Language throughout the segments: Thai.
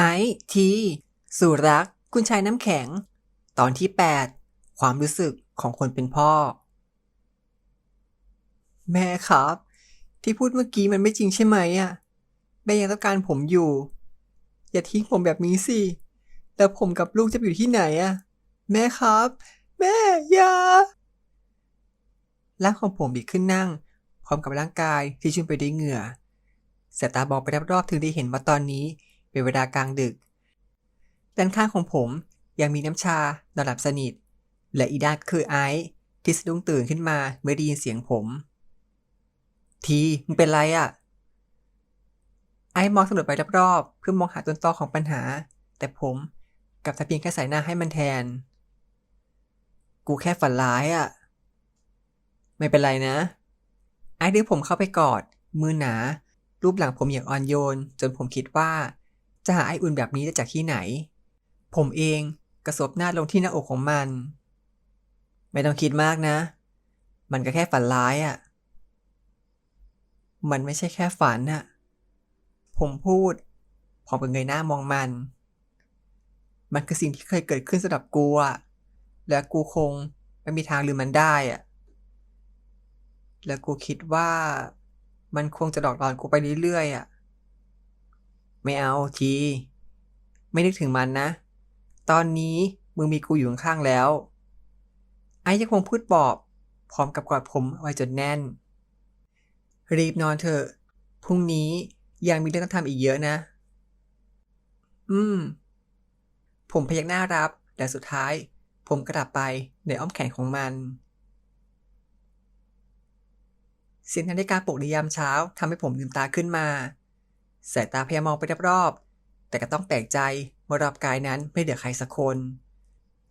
ไอทีสู่รักคุณชายน้ำแข็ง ตอนที่ 8 ความรู้สึกของคนเป็นพ่อ แม่ครับ ที่พูดเมื่อกี้มันไม่จริงใช่ไหมอะแม่ยังต้องการผมอยู่ อย่าทิ้งผมแบบนี้สิ แล้วผมกับลูกจะอยู่ที่ไหนอะแม่ครับ แม่อย่าร่างของผมบิดขึ้นนั่ง พร้อมกับร่างกายที่ชุ่มไปด้วยเหงื่อสายตาบอกไปรอบๆถึงได้เห็นว่าตอนนี้ เป็นเวลากลางดึก ด้านข้างของผมยังมีน้ำชานอนหลับสนิท และอีด้านคือไอซ์ที่สะดุ้งตื่นขึ้นมาเมื่อได้ยินเสียงผม ทีมึงเป็นไรอะ่ะ ไอซ์มองสำรวจไปรอบๆเพื่อมองหาต้นตอของปัญหา แต่ผมกลับแต่เพียงแค่สายหน้าให้มันแทน กูแค่ฝันร้ายอะ่ะ ไม่เป็นไรนะ ไอซ์ดึงผมเข้าไปกอด มือหนา รูปหลังผมอย่างอ่อนโยน จนผมคิดว่า จะหาไออุ่นแบบนี้ได้จากที่ไหน ผมเองกระสบหน้าลงที่หน้าอกของมัน ไม่ต้องคิดมากนะ มันก็แค่ฝันร้ายอะ่ะ มันไม่ใช่แค่ฝันอะผมพูดพร้อมกับเงยหน้ามองมัน มันคือสิ่งที่เคยเกิดขึ้นสำหรับกูอะและกูคงไม่มีทางลืมมันได้อะและกูคิดว่ามันคงจะดอกดอนกูไปเรื่อยๆอะ ไม่เอาที ไม่นึกถึงมันนะ ตอนนี้มึงมีกูอยู่ข้างๆแล้ว ไอ้ยังคงพูดปอบ พร้อมกับกอดผมไว้จนแน่น รีบนอนเถอะ พรุ่งนี้ยังมีเรื่องต้องทำอีกเยอะนะ อืม ผมพยักหน้ารับแต่สุดท้าย ผมกระดับไปในอ้อมแขนของมันเสียงนาฬิกาปลุกในยามเช้าทำให้ผมลืมตาขึ้นมา สายตาพยายามมองไปรอบๆแต่ก็ต้องแปลกใจว่ารอบกายนั้นไม่เหลือใครสักคน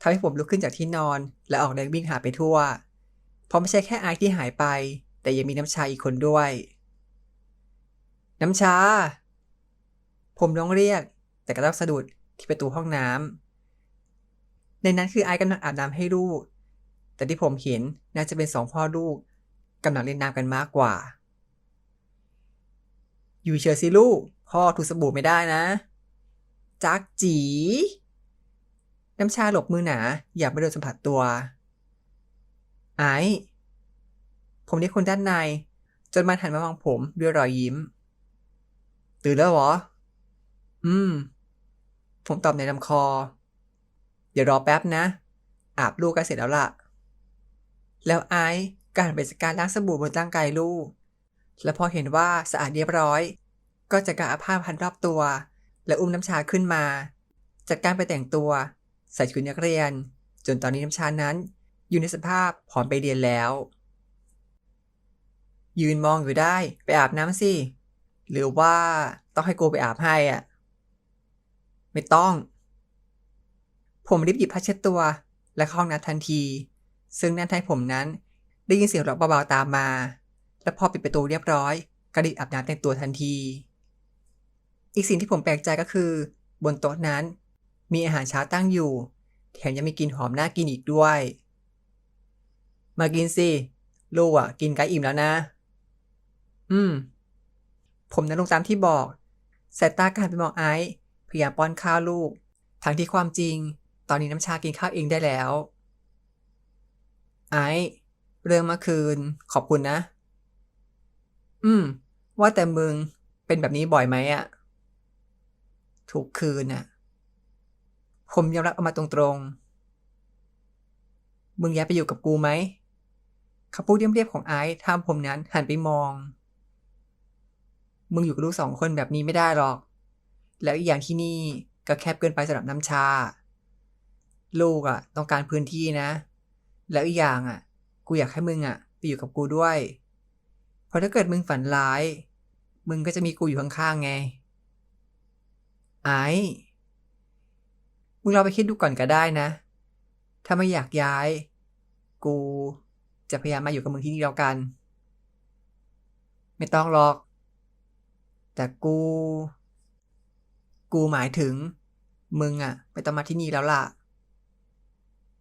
ทำให้ผมลุกขึ้นจากที่นอน และออกเดินวิ่งหาไปทั่ว เพราะไม่ใช่แค่ไอที่หายไป แต่ยังมีน้ำชาอีกคนด้วย น้ำชา ผมร้องเรียก แต่ก็ต้องสะดุดที่ประตูห้องน้ำในนั้นคือไอซ์กำลังอาบน้ำให้ลูก แต่ที่ผมเห็นน่าจะเป็นสองพ่อลูกกำลังเล่นน้ำกันมากกว่า อยู่เฉยสิลูก พ่อถูสบู่ไม่ได้นะ จักจี น้ำชาหลบมือหนา อย่าไม่โดนสัมผัสตัว ไอซ์ผมเรียกคนด้านใน จนมันหันมามองผมด้วยรอยยิ้ม ตื่นแล้วเหรอ อืม ผมตอบในลำคอ เดี๋ยวรอแป๊บนะ อาบลูกก็เสร็จแล้วล่ะ แล้วไอซ์ก็หันไปจัดการล้างสบู่บนร่างกายลูก และพอเห็นว่าสะอาดเรียบร้อย ก็จัดการเอาผ้าพันรอบตัว และอุ้มน้ำชาขึ้นมา จัดการไปแต่งตัว ใส่ชุดนักเรียน จนตอนนี้น้ำชานั้น อยู่ในสภาพพร้อมไปเรียนแล้ว ยืนมองอยู่ได้ไปอาบน้ำสิ หรือว่าต้องให้กูไปอาบให้อะ ไม่ต้อง ผมรีบหยิบผ้าเช็ดตัว และเข้าห้องน้ำทันที ซึ่งนั่นทำให้ผมนั้นได้ยินเสียงร้องเบาๆตามมา และพอปิดประตูเรียบร้อยก็รีบอาบน้ำแต่งตัวทันที อีกสิ่งที่ผมแปลกใจก็คือ บนโต๊ะนั้น มีอาหารเช้าตั้งอยู่ แถมยังมีกลิ่นหอมน่ากินอีกด้วย มากินสิลูกอะ กินไก่อิ่มแล้วนะ อืม ผมนั้นลงตามที่บอกสายตาก็หันไปมองไอซ์พยายามป้อนข้าวลูก ทั้งที่ความจริง ตอนนี้น้ำชากินข้าวเองได้แล้ว ไอซ์เรื่องเมื่อคืน ขอบคุณนะ อืม ว่าแต่มึงเป็นแบบนี้บ่อยไหมอะทุกคืนน่ะผมยอมรับออกมาตรงๆ มึงย้ายไปอยู่กับกูไหมคำพูดเรียบๆของไอซ์ทำผมนั้นหันไปมอง มึงอยู่กับลูกสองคนแบบนี้ไม่ได้หรอก แล้วอีกอย่างที่นี่ก็แคบเกินไปสำหรับน้ำชา ลูกอะ่ะ ต้องการพื้นที่นะ แล้วอีกอย่างอะ่ะ กูอยากให้มึงอะ่ะ ไปอยู่กับกูด้วย ราะถ้าเกิดมึงฝันร้าย มึงก็จะมีกูอยู่ข้างๆไง ไอ้ มึงเราไปคิดดูก่อนก็ได้นะ ถ้าไม่อยากย้าย กูจะพยายามมาอยู่กับมึงที่นี่แล้วกัน ไม่ต้องหรอก แต่กู กูหมายถึง มึงอะไม่ต้องมาที่นี่แล้วล่ะ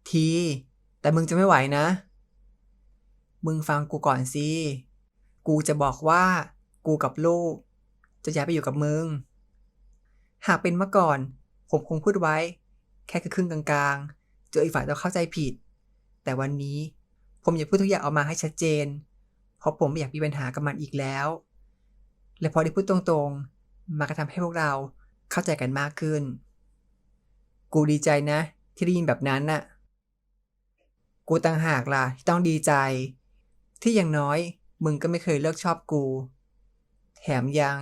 ที แต่มึงจะไม่ไหวนะ มึงฟังกูก่อนสิ กูจะบอกว่า กูกับลูก จะย้ายไปอยู่กับมึง หากเป็นเมื่อก่อน ผมคงพูดไว้ แค่คือครึ่งกลางๆเจออีกฝ่ายต้องเข้าใจผิด แต่วันนี้ผมอยากพูดทุกอย่างออกมาให้ชัดเจน เพราะผมไม่อยากมีปัญหากับมันอีกแล้ว และพอได้พูดตรงๆมากระทำให้พวกเราเข้าใจกันมากขึ้น กูดีใจนะ ที่ได้ยินแบบนั้นน่ะ กูต่างหากล่ะที่ต้องดีใจ ที่อย่างน้อย มึงก็ไม่เคยเลิกชอบกู แถมยัง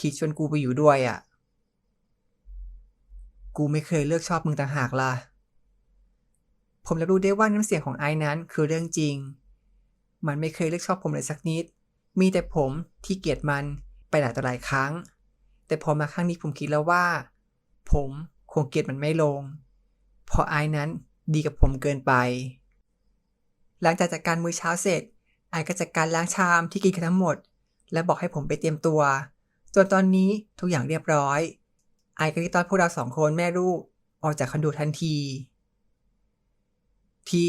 คิดชวนกูไปอยู่ด้วยอะ กูไม่เคยเลือกชอบมึงต่างหากล่ะ ผมรับรู้ได้ว่าน้ำเสียงของไอ้นั้นคือเรื่องจริง มันไม่เคยเลือกชอบผมเลยสักนิด มีแต่ผมที่เกลียดมันไปหลายต่อหลายครั้ง แต่พอมาครั้งนี้ผมคิดแล้วว่า ผมคงเกลียดมันไม่ลง เพราะไอ้นั้นดีกับผมเกินไป หลังจากจัดการมื้อเช้าเสร็จ ไอ้ก็จัดการล้างชามที่กินกันทั้งหมด และบอกให้ผมไปเตรียมตัวจนตอนนี้ทุกอย่างเรียบร้อย ไอ้ก็รีบต้อนพวกเราสองคนแม่ลูกออกจากคอนโดทันที ที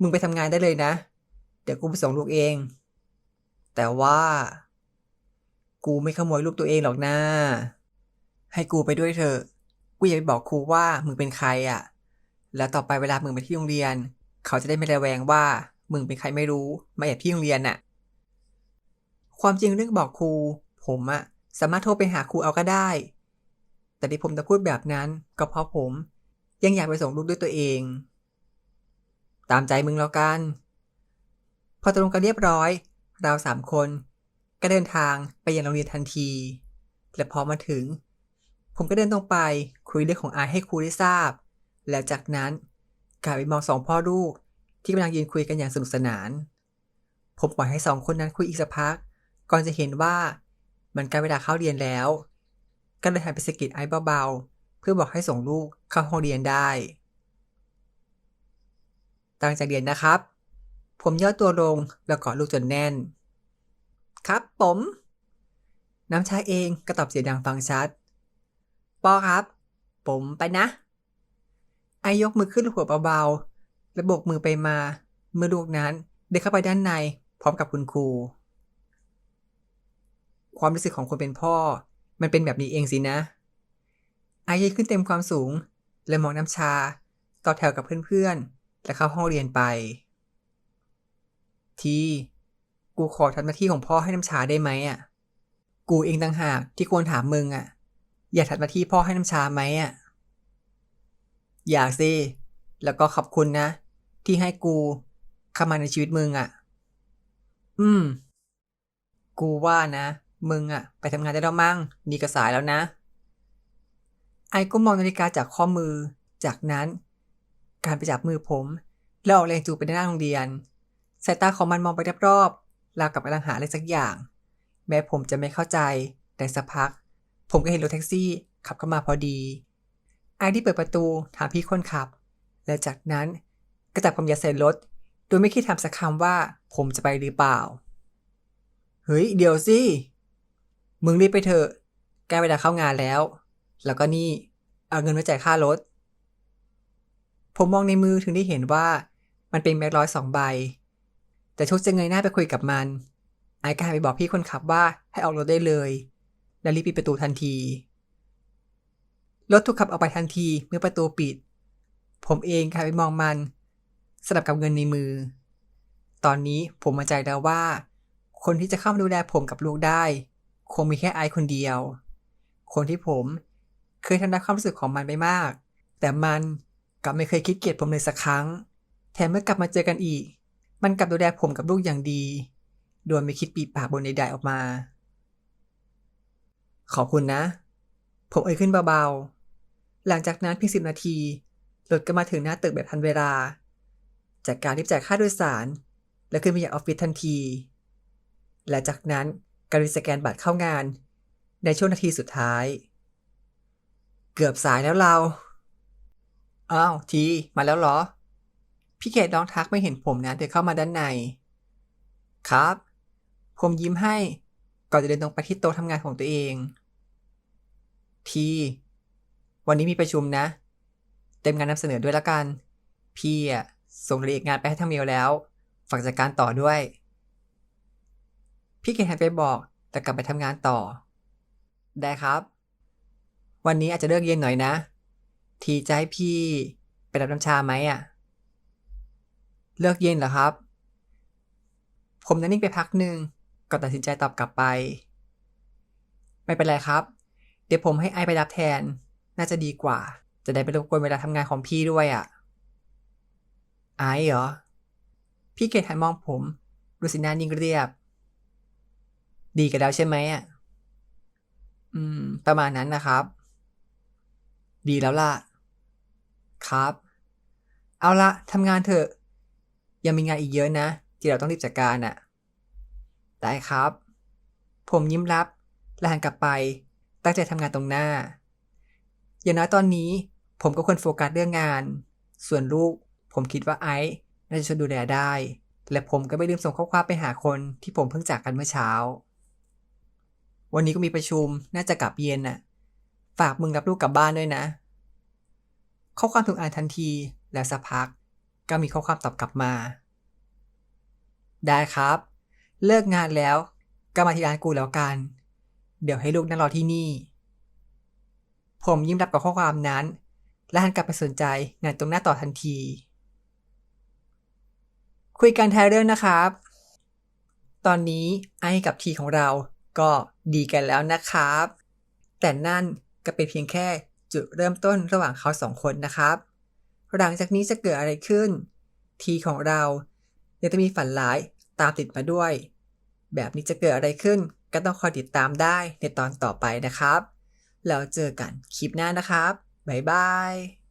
มึงไปทำงานได้เลยนะ เดี๋ยวกูไปส่งลูกเอง แต่ว่า กูไม่ขโมยลูกตัวเองหรอกนะ ให้กูไปด้วยเถอะ กูอยากไปบอกครูว่ามึงเป็นใครอะ่ะ แล้วต่อไปเวลามึงไปที่โรงเรียน เขาจะได้ไม่ระแวงว่า มึงเป็นใครไม่รู้ มาแอบที่โรงเรียนน่ะ ความจริงเรื่องบอกครู ผมอะสามารถโทรไปหาครูเอาก็ได้ แต่ที่ผมจะพูดแบบนั้นก็เพราะผม ยังอยากไปส่งลูกด้วยตัวเอง ตามใจมึงแล้วกัน พอตกลงกันเรียบร้อย เราสามคนก็เดินทางไปยังโรงเรียนทันที และพอมาถึง ผมก็เดินตรงไปคุยเรื่องของอาให้ครูได้ทราบ แล้วจากนั้นกลายไปมองสองพ่อลูก ที่กำลังยืนคุยกันอย่างสนุกสนาน ผมปล่อยให้สองคนนั้นคุยอีกสักพัก ก่อนจะเห็นว่ามันใกล้เวลาเข้าเรียนแล้ว ก็เลยหันไปสกิดไอ้เบาๆ เพื่อบอกให้ส่งลูกเข้าห้องเรียนได้ ตั้งใจเรียนนะครับ ผมย่อตัวลงแล้วกอดลูกจนแน่น ครับผม น้ำชาเองก็ตอบเสียงดังฟังชัดปอครับ ผมไปนะ ไอยกมือขึ้นหัวเบาๆ และโบกมือไปมา เมื่อลูกนั้นเดินเข้าไปด้านในพร้อมกับคุณครู ความรู้สึกของคนเป็นพ่อ มันเป็นแบบนี้เองสินะ ไอยืนขึ้นเต็มความสูง และมองน้ำชา ต่อแถวกับเพื่อนๆ และเข้าห้องเรียนไป ทีกูขอทำหน้าที่ของพ่อให้น้ำชาได้ไหมอะ กูเองต่างหากที่ควรถามมึงอะ อยากทำหน้าที่พ่อให้น้ำชาไหมอะ อยากสิ แล้วก็ขอบคุณนะ ที่ให้กูเข้ามาในชีวิตมึงอะ อืม กูว่านะ มึงอะ ไปทำงานได้แล้วมั้งนี่ก็สายแล้วนะ ไอ้ก็มองนาฬิกาจากข้อมือ จากนั้น การไปจับมือผม แล้วออกแรงจูงไปในหน้าโรงเรียน สายตาของมันมองไปรอบๆราวกับกำลังหาอะไรสักอย่าง แม้ผมจะไม่เข้าใจ แต่สักพัก ผมก็เห็นรถแท็กซี่ ขับเข้ามาพอดี ไอ้ที่เปิดประตูถามพี่คนขับ และจากนั้น ก็จับผมยัดใส่รถ โดยไม่คิดถามสักคำว่าผมจะไปหรือเปล่า เฮ้ย เดี๋ยวสิ มึงรีบไปเถอะใกล้เวลาเข้างานแล้ว แล้วก็นี่ เอาเงินมาจ่ายค่ารถ ผมมองในมือถึงได้เห็นว่ามันเป็นแบงค์ร้อยสองใบ แต่โชคจะเงยหน้าไปคุยกับมัน ไอ้กายไปบอกพี่คนขับว่าให้ออกรถได้เลย และรีบปิดประตูทันที รถถูกขับออกไปทันทีเมื่อประตูปิด ผมเองกายไปมองมัน สลับกับเงินในมือ ตอนนี้ผมมั่นใจแล้วว่า คนที่จะเข้ามาดูแลผมกับลูกได้ คงมีแค่ไอคนเดียว คนที่ผมเคยทำร้ายความรู้สึกของมันไปมาก แต่มันกลับไม่เคยคิดเกลียดผมเลยสักครั้ง แถมเมื่อกลับมาเจอกันอีก มันกลับดูแลผมกับลูกอย่างดี โดยไม่คิดปีปากบนใดๆออกมา ขอบคุณนะ ผมเอ่ยขึ้นเบาๆ หลังจากนั้นเพียงสิบนาทีรถก็มาถึงหน้าตึกแบบทันเวลา จากการรีบจ่ายค่าโดยสาร และขึ้นไปยังออฟฟิศทันที และจากนั้นการรีสแกนบัตรเข้างาน ในช่วงนาทีสุดท้าย เกือบสายแล้วเรา อ้าวที มาแล้วเหรอ พี่เกดน้องทักไม่เห็นผมนะเดินเข้ามาด้านใน ครับ ผมยิ้มให้ ก่อนจะเดินตรงไปที่โต๊ะทำงานของตัวเอง ที วันนี้มีประชุมนะ เต็มงานนำเสนอด้วยละกัน พี่อะ ส่งรายละเอียดงานไปให้ทางเมลแล้ว ฝากจัดการต่อด้วย พี่เกดหันไปบอกแต่กลับไปทำงานต่อ ได้ครับ วันนี้อาจจะเลิกเย็นหน่อยนะ ทีจะให้พี่ไปรับน้ำชาไหมอะ เลิกเย็นเหรอครับ ผมนั่งนิ่งไปพักหนึ่งก่อนตัดสินใจตอบกลับไป ไม่เป็นไรครับ เดี๋ยวผมให้ไอไปรับแทน น่าจะดีกว่า จะได้ไม่รบกวนเวลาทำงานของพี่ด้วยอะ ไอเหรอ พี่เกดหันมองผมดูสีหน้านิ่งเรียบ ดีกันแล้วใช่ไหมอะ อืม ประมาณนั้นนะครับ ดีแล้วล่ะ ครับ เอาละทำงานเถอะ ยังมีงานอีกเยอะนะ ที่เราต้องรีบจัดการอะ ได้ครับ ผมยิ้มรับและหันกลับไป ตั้งใจทำงานตรงหน้า อย่างน้อยตอนนี้ ผมก็ควรโฟกัสเรื่องงาน ส่วนลูก ผมคิดว่าไอซ์น่าจะช่วยดูแลได้ และผมก็ไม่ลืมส่งข้อความไปหาคนที่ผมเพิ่งจากกันเมื่อเช้า วันนี้ก็มีประชุมน่าจะกลับเย็นน่ะ ฝากมึงรับลูกกลับบ้านด้วยนะ ข้อความถูกอ่านทันทีแล้วสักพัก ก็มีข้อความตอบกลับมา ได้ครับ เลิกงานแล้วก็มาที่ร้านกูแล้วกัน เดี๋ยวให้ลูกนั่งรอที่นี่ ผมยิ้มรับกับข้อความนั้น และหันกลับไปสนใจงานตรงหน้าต่อทันที คุยกันแทนเรื่องนะครับ ตอนนี้ไอ้กับทีของเราก็ดีกันแล้วนะครับ แต่นั่นก็เป็นเพียงแค่จุดเริ่มต้นระหว่างเขาสองคนนะครับ หลังจากนี้จะเกิดอะไรขึ้น ทีของเรายังจะมีฝันร้ายตามติดมาด้วย แบบนี้จะเกิดอะไรขึ้นก็ต้องคอยติดตามได้ในตอนต่อไปนะครับ แล้วเจอกันคลิปหน้านะครับ บ๊ายบาย